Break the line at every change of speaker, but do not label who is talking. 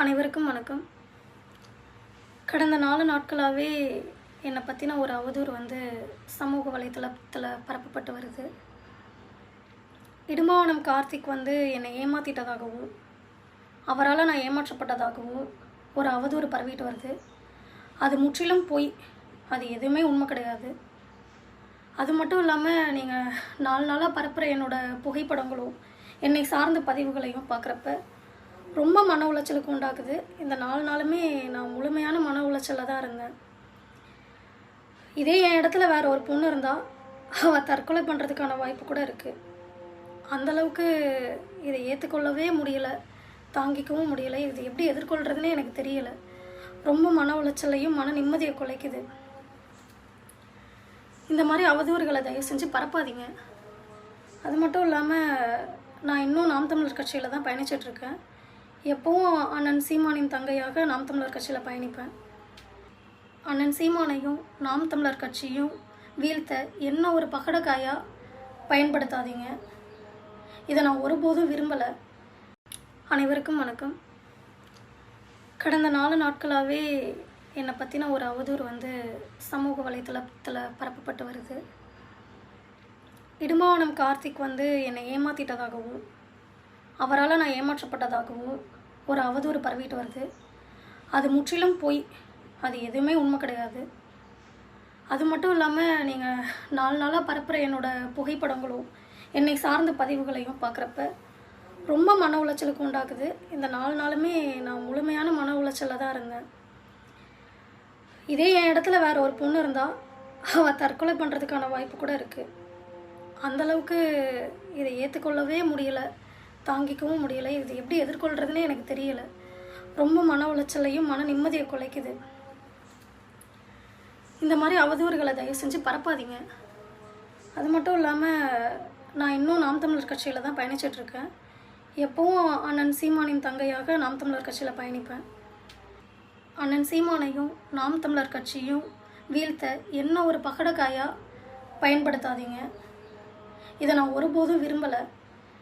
அனைவருக்கும் வணக்கம். கடந்த நாலு நாட்களாகவே என்னை பற்றின ஒரு அவதூறு வந்து சமூக வலைத்தளத்தில் பரப்பப்பட்டு வருது. இடுமாவனம் கார்த்திக் வந்து என்னை ஏமாற்றிட்டதாகவும் அவரால் நான் ஏமாற்றப்பட்டதாகவும் ஒரு அவதூறு பரவிட்டு வருது. அது முற்றிலும் போய். அது எதுவுமே உண்மை கிடையாது. அது மட்டும் இல்லாமல் நீங்கள் நாலு நாளாக பரப்புகிற என்னோட புகைப்படங்களும் என்னை சார்ந்த பதிவுகளையும் பார்க்குறப்ப ரொம்ப மன உளைச்சலுக்கு உண்டாக்குது. இந்த நாலு நாளுமே நான் முழுமையான மன உளைச்சலில் தான் இருந்தேன். இதே என் இடத்துல வேறு ஒரு பொண்ணு இருந்தால் அவள் தற்கொலை பண்ணுறதுக்கான வாய்ப்பு கூட இருக்குது அந்தளவுக்கு இதை ஏற்றுக்கொள்ளவே முடியல. தாங்கிக்கவும் முடியலை. இது எப்படி எதிர்கொள்கிறதுனே எனக்கு தெரியலை. ரொம்ப மன உளைச்சலையும் மன நிம்மதியை குலைக்குது. இந்த மாதிரி அவதூறுகளை தயவு செஞ்சு பரப்பாதீங்க. அது மட்டும் இல்லாமல் நான் இன்னும் நாம் தமிழர் கட்சியில் தான் பயணிச்சிட்ருக்கேன் எப்போவும் அண்ணன் சீமானின் தங்கையாக நாம் தமிழர் கட்சியில் பயணிப்பேன். அண்ணன் சீமானையும் நாம் தமிழர் கட்சியும் வீழ்த்த என்ன ஒரு பகடக்காயாக பயன்படுத்தாதீங்க. இதை நான் ஒருபோதும் விரும்பலை. அனைவருக்கும் வணக்கம். கடந்த நாலு நாட்களாகவே என்னை பற்றின ஒரு அவதூறு வந்து சமூக வலைத்தளத்தில் பரப்பப்பட்டு வருது. இடுமாவனம் கார்த்திக் வந்து என்னை ஏமாற்றிட்டதாகவும் அவரால் நான் ஏமாற்றப்பட்டதாகவும் ஒரு அவதூறு பரவிட்டு வருது. அது முற்றிலும் பொய். அது எதுவுமே உண்மை கிடையாது. அது மட்டும் இல்லாமல் நீங்கள் நாலு நாளாக பரப்புகிற என்னோடய புகைப்படங்களும் என்னை சார்ந்த பதிவுகளையும் பார்க்குறப்ப ரொம்ப மன உளைச்சலுக்கு உண்டாக்குது. இந்த நாலு நாளுமே நான் முழுமையான மன உளைச்சலில் தான் இருந்தேன். இதே என் இடத்துல வேற ஒரு பொண்ணு இருந்தால் அவள் தற்கொலை பண்ணுறதுக்கான வாய்ப்பு கூட இருக்குது அந்தளவுக்கு இதை ஏற்றுக்கொள்ளவே முடியல. தாங்கிக்கவும் முடியல. இது எப்படி எதிர்கொள்கிறதுனே எனக்கு தெரியலை. ரொம்ப மன உளைச்சலையும் மன நிம்மதியை குலைக்குது. இந்த மாதிரி அவதூறுகளை தயவு செஞ்சு பரப்பாதீங்க. அது மட்டும் இல்லாமல் நான் இன்னும் நாம் தமிழர் கட்சியில் தான் பயணிச்சிட்ருக்கேன் எப்போவும் அண்ணன் சீமானின் தங்கையாக நாம் தமிழர் கட்சியில் பயணிப்பேன். அண்ணன் சீமானையும் நாம் தமிழர் கட்சியும் வீழ்த்த என்ன ஒரு பகடக்காயாக பயன்படுத்தாதீங்க. இதை நான் ஒருபோதும் விரும்பலை.